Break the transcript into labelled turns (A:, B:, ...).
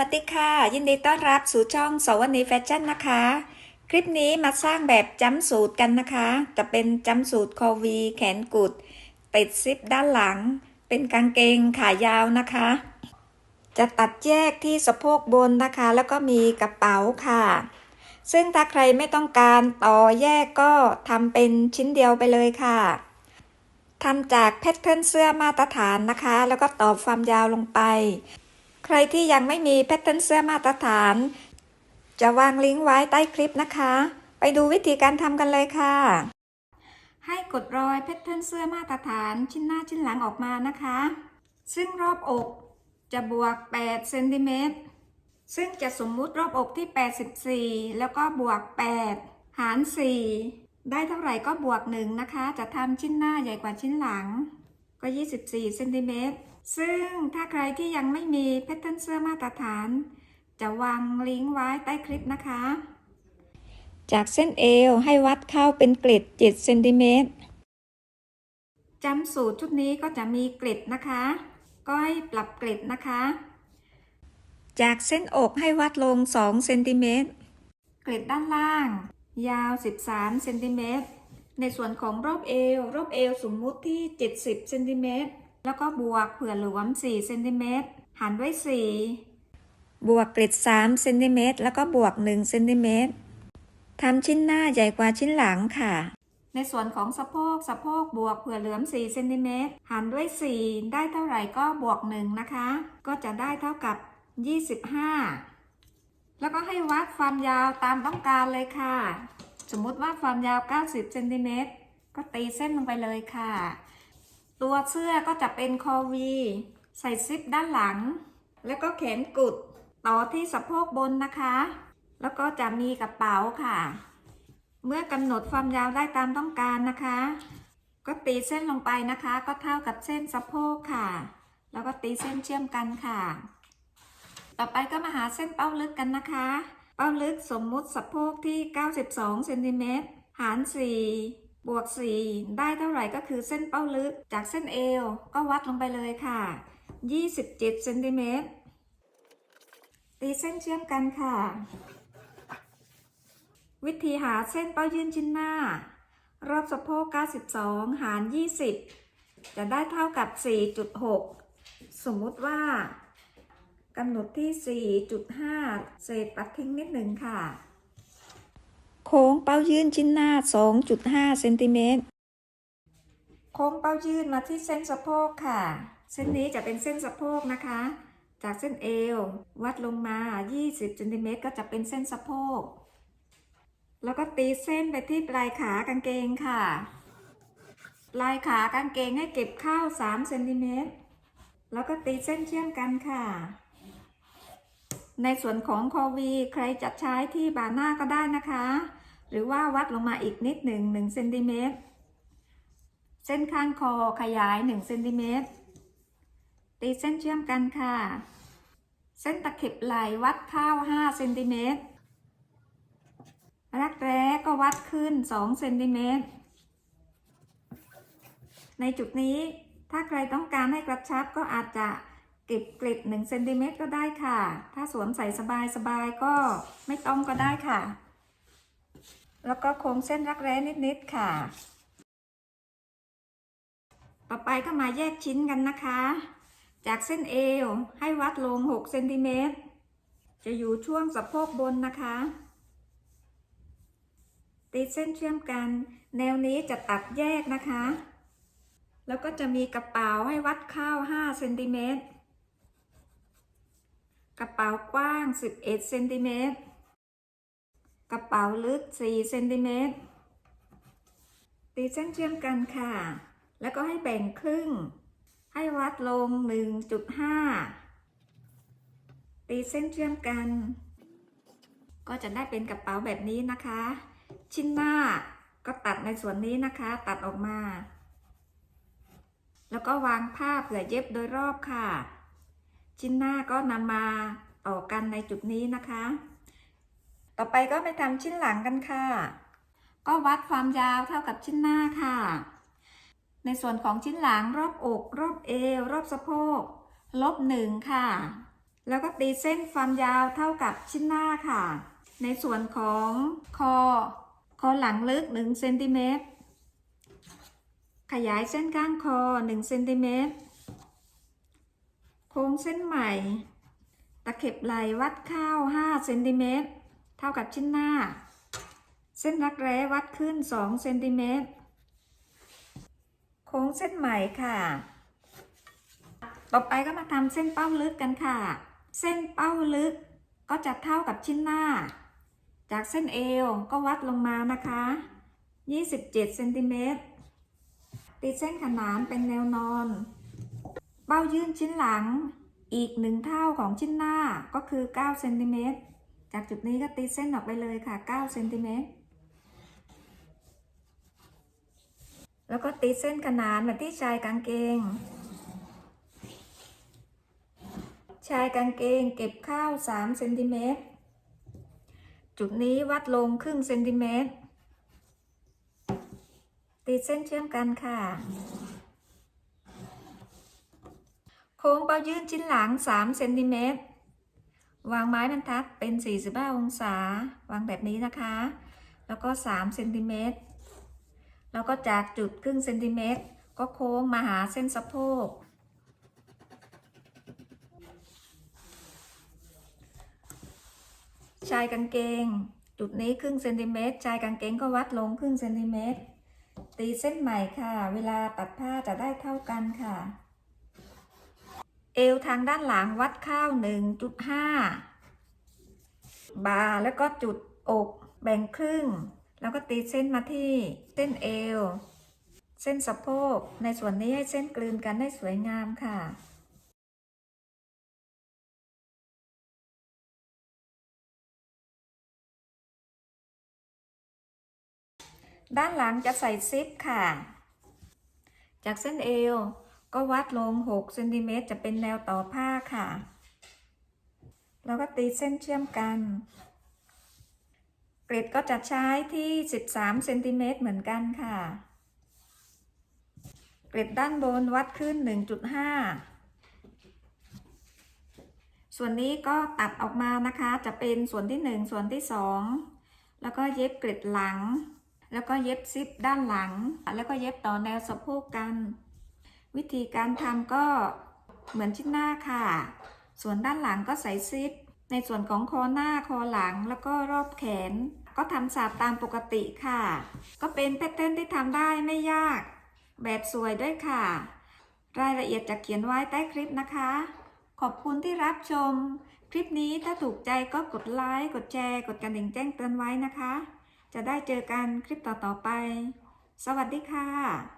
A: สวัสดีค่ะ ยินดีต้อนรับสู่ช่องสวนีแฟชั่นนะคะ คลิปนี้มาสร้างแบบจำสูตรกันนะคะ จะเป็นจำสูตรคอวีแขนกุด ติดซิปด้านหลัง เป็นกางเกงขายาวนะคะ จะตัดแยกที่สะโพกบนนะคะ แล้วก็มีกระเป๋าค่ะ ซึ่งถ้าใครไม่ต้องการต่อแยกก็ทำเป็นชิ้นเดียวไปเลยค่ะทำจากแพทเทิร์นเสื้อมาตรฐานนะคะ แล้วก็ต่อความยาวลงไป ใครที่ยังไม่มีแพทเทิร์นเสื้อมาตรฐาน จะวางลิงก์ไว้ใต้คลิปนะคะ ไปดูวิธีการทำกันเลยค่ะ ให้กดรอยแพทเทิร์นเสื้อมาตรฐานชิ้นหน้าชิ้นหลังออกมานะคะ ซึ่งรอบอกจะบวก8เซนติเมตรซึ่งจะสมมุติรอบอกที่ 84 แล้วก็บวก 8 หาร 4 ได้เท่าไหร่ก็บวก 1 นะคะ จะทำชิ้นหน้าใหญ่กว่าชิ้นหลัง ก็ 24เซนติเมตร ซึ่งถ้าใครที่ยังไม่มีแพทเทิร์นเสื้อมาตรฐาน จะวางลิงก์ไว้ใต้คลิปนะคะ จากเส้นเอวให้วัดเข้าเป็นเกล็ด 7 เซนติเมตรจำสูตรชุดนี้ก็จะมีเกล็ดนะคะ ก็ให้ปรับเกล็ดนะคะ จากเส้นอกให้วัดลง 2 เซนติเมตร เกล็ดด้านล่าง ยาว 13 เซนติเมตร ในส่วนของรอบเอว รอบเอวสมมุติที่ 70 เซนติเมตร แล้วก็บวกเผื่อหลวม4เซนติเมตรหารด้วย 4 บวกเกล็ด3เซนติเมตรแล้วก็บวก1เซนติเมตรทำชิ้นหน้าใหญ่กว่าชิ้นหลังค่ะ ในส่วนของสะโพกสะโพกบวกเผื่อเหลือม4เซนติเมตรหารด้วย 4 ได้เท่าไหร่ก็บวก1นะคะ ก็จะได้เท่ากับ 25 แล้วก็ให้วัดความยาวตามต้องการเลยค่ะ สมมุติว่าความยาว 90เซนติเมตรก็ตีเส้นลงไปเลยค่ะ ตัวเสื้อก็จะเป็นคอวี ใส่ซิปด้านหลัง แล้วก็แขนกุด ต่อที่สะโพกบนนะคะ แล้วก็จะมีกระเป๋าค่ะ เมื่อกำหนดความยาวได้ตามต้องการนะคะ ก็ตีเส้นลงไปนะคะ ก็เท่ากับเส้นสะโพกค่ะ แล้วก็ตีเส้นเชื่อมกันค่ะ ต่อไปก็มาหาเส้นเป้าลึกกันนะคะ เป้าลึกสมมุติสะโพกที่ 92เซนติเมตรหาร 4 บวก 4 ได้เท่าไหร่ก็คือเส้นเป้าลึก จากเส้นเอวก็วัดลงไปเลยค่ะ 27เซนติเมตรตีเส้นเชื่อมกันค่ะ วิธีหาเส้นเป้ายื่นชิ้นหน้า รอบสะโพก 92 หาร 20 จะได้เท่ากับ 4.6 สมมุติว่ากำหนดที่ 4.5 เศษปัดทิ้งนิดหนึ่งค่ะ โค้งเป้ายื่นชิ้นหน้า 2.5 เซนติเมตร โค้งเป้ายื่นมาที่เส้นสะโพกค่ะ เส้นนี้จะเป็นเส้นสะโพกนะคะ จากเส้นเอว วัดลงมา 20เซนติเมตรก็จะเป็นเส้นสะโพก แล้วก็ตีเส้นไปที่ปลายขากางเกงค่ะ ปลายขากางเกงให้เก็บเข้า 3 เซนติเมตร แล้วก็ตีเส้นเชื่อมกันค่ะในส่วนของคอวีใครจะใช้ที่บาหน้าก็ได้นะคะ หรือว่าวัดลงมาอีกนิดหนึ่ง1เซนติเมตรเส้นข้างคอขยาย1เซนติเมตรตีเส้นเชื่อมกันค่ะ เส้นตะเข็บไหลวัดเข้า5เซนติเมตรรักแร้ก็วัดขึ้น2เซนติเมตรในจุดนี้ถ้าใครต้องการให้กระชับก็อาจจะเก็บเกล็ด1เซนติเมตรก็ได้ค่ะ ถ้าสวมใส่สบายๆก็ไม่ต้องก็ได้ค่ะ แล้วก็โค้งเส้นรักแร้นิดๆค่ะ ต่อไปก็มาแยกชิ้นกันนะคะ จากเส้นเอวให้วัดลง 6 เซนติเมตร จะอยู่ช่วงสะโพกบนนะคะ ตีเส้นเชื่อมกัน แนวนี้จะตัดแยกนะคะ แล้วก็จะมีกระเป๋าให้วัดเข้า5เซนติเมตร กระเป๋ากว้าง 11เซนติเมตร กระเป๋าลึก 4 เซนติเมตร ตีเส้นเชื่อมกันค่ะ แล้วก็ให้แบ่งครึ่ง ให้วัดลง 1.5 ตีเส้นเชื่อมกัน ก็จะได้เป็นกระเป๋าแบบนี้นะคะ ชิ้นหน้าก็ตัดในส่วนนี้นะคะ ตัดออกมา แล้วก็วางผ้าเผื่อเย็บโดยรอบค่ะ ชิ้นหน้าก็นำมาต่อกันในจุดนี้นะคะ ต่อไปก็ไปทำชิ้นหลังกันค่ะ ก็วัดความยาวเท่ากับชิ้นหน้าค่ะ ในส่วนของชิ้นหลังรอบอก รอบเอว รอบสะโพก ลบหนึ่งค่ะ แล้วก็ตีเส้นความยาวเท่ากับชิ้นหน้าค่ะ ในส่วนของคอ คอหลังลึก1เซนติเมตร ขยายเส้นก้างคอ1เซนติเมตร โค้งเส้นใหม่ ตะเข็บไหล่วัดข้าว5เซนติเมตร เท่ากับชิ้นหน้า เส้นรักแร้วัดขึ้น2เซนติเมตรโค้งเส้นใหมค่ะ ต่อไปก็มาทำเส้นเป้าลึกกันค่ะ เส้นเป้าลึกก็จะเท่ากับชิ้นหน้า จากเส้นเอวก็วัดลงมานะคะ 27เซนติเมตรตีเส้นขนานเป็นแนวนอน เป้ายื่นชิ้นหลังอีกหนึ่งเท่าของชิ้นหน้าก็คือ9เซนติเมตร จากจุดนี้ก็ตีเส้นออกไปเลยค่ะ9เซนติเมตรแล้วก็ตีเส้นขนานมาที่ชายกางเกง ชายกางเกงเก็บข้าว3เซนติเมตร จุดนี้วัดลงครึ่งเซนติเมตร ตีเส้นเชื่อมกันค่ะ โค้งเป้ายื่นชิ้นหลัง3เซนติเมตร วางไม้บรรทัดเป็น 45 องศา วางแบบนี้นะคะ แล้วก็3เซนติเมตรแล้วก็จากจุดครึ่งเซนติเมตรก็โค้งมาหาเส้นสะโพก ชายกางเกง จุดนี้ครึ่งเซนติเมตรชายกางเกงก็วัดลงครึ่งเซนติเมตรตีเส้นใหม่ค่ะ เวลาตัดผ้าจะได้เท่ากันค่ะ เอวทางด้านหลังวัดข้าว1.5 บาแล้วก็จุดอกแบ่งครึ่ง แล้วก็ตีเส้นมาที่เส้นเอว เส้นสะโพก ในส่วนนี้ให้เส้นกลืนกันได้สวยงามค่ะ ด้านหลังจะใส่ซิปค่ะ จากเส้นเอว ก็วัดลง6เซนติเมตรจะเป็นแนวต่อผ้าค่ะ แล้วก็ตีเส้นเชื่อมกันกริดก็จะใช้ที่ 13เซนติเมตรเหมือนกันค่ะกริดด้านบนวัดขึ้น 1.5 ส่วนนี้ก็ตัดออกมานะคะ จะเป็นส่วนที่ 1 ส่วนที่ 2 แล้วก็เย็บกริดหลัง แล้วก็เย็บซิปด้านหลัง แล้วก็เย็บต่อแนวสะโพกกัน วิธีการทำก็เหมือนชิ้นหน้าค่ะ ส่วนด้านหลังก็ใส่ซิป ในส่วนของคอหน้าคอหลังแล้วก็รอบแขน ก็ทำสาบตามปกติค่ะ ก็เป็นแพทเทิร์นที่ทำได้ไม่ยาก แบบสวยด้วยค่ะ รายละเอียดจะเขียนไว้ใต้คลิปนะคะ ขอบคุณที่รับชม คลิปนี้ถ้าถูกใจก็กดไลค์กดแชร์กดกระดิ่งแจ้งเตือนไว้นะคะ จะได้เจอกันคลิปต่อๆไป สวัสดีค่ะ